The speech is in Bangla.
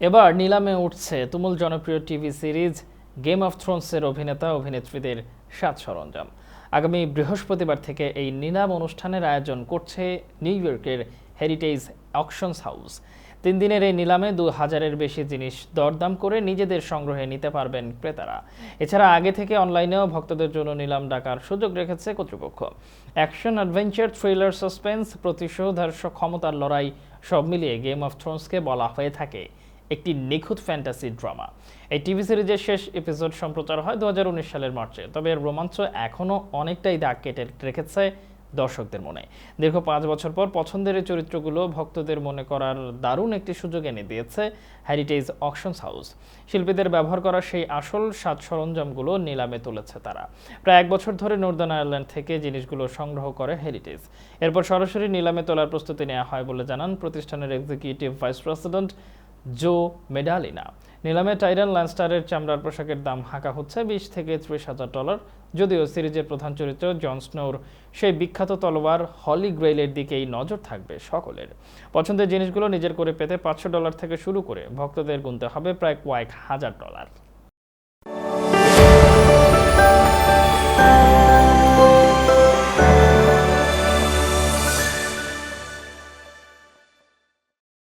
এবার নিলামে উঠছে তুমুল জনপ্রিয় টিভি সিরিজ গেম অফ থ্রোনসের অভিনেতা অভিনেত্রীদের সাজ সরঞ্জাম। আগামী বৃহস্পতিবার থেকে এই নিলাম অনুষ্ঠানের আয়োজন করছে নিউ ইয়র্কের হেরিটেজ অকশনস হাউস তিন দিনের এই নিলামে দু হাজারের বেশি জিনিস দরদাম করে নিজেদের সংগ্রহে নিতে পারবেন ক্রেতারা। এছাড়া আগে থেকে অনলাইনেও ভক্তদের জন্য নিলাম ডাকার সুযোগ রেখেছে কর্তৃপক্ষ। অ্যাকশন, অ্যাডভেঞ্চার, থ্রিলার, সাসপেন্স, প্রতিশোধ আর ক্ষমতার লড়াই সব মিলিয়ে গেম অফ থ্রোনসকে বলা হয়ে থাকে। একটি নিখুঁত ফ্যান্টাসি ড্রামা এই টিভি সিরিজের শেষ এপিসোড সম্প্রচার হয় দুহাজার উনিশ সালের মার্চে। তবে এর রোমাঞ্চ এখনও অনেকটাই দাগ কেটে রেখেছে দর্শকদের মনে। দীর্ঘ পাঁচ বছর পর পছন্দের চরিত্রগুলো ভক্তদের মনে করার দারুণ একটি সুযোগ এনে দিয়েছে হ্যারিটেজ অকশনস হাউস শিল্পীদের ব্যবহার করা সেই আসল সাজ সরঞ্জামগুলো নিলামে তুলেছে তারা। প্রায় এক বছর ধরে নর্দার্ন আয়ারল্যান্ড থেকে জিনিসগুলো সংগ্রহ করে হেরিটেজ এরপর সরাসরি নিলামে তোলার প্রস্তুতি নেওয়া হয় বলে জানান প্রতিষ্ঠানের এক্সিকিউটিভ ভাইস প্রেসিডেন্ট জো মেডালিনা। নিলামে টাইরান ল্যান্সটারের চামড়ার পোশাকের দাম হাঁকা হচ্ছে বিশ থেকে ত্রিশ হাজার ডলার, যদিও সিরিজের প্রধান চরিত্র জন স্নোর সেই বিখ্যাত তলোয়ার হলি গ্রেইলের দিকেই নজর থাকবে সকলের। পছন্দের জিনিসগুলো নিজের করে পেতে পাঁচশো ডলার থেকে শুরু করে ভক্তদের গুনতে হবে প্রায় কয়েক হাজার ডলার।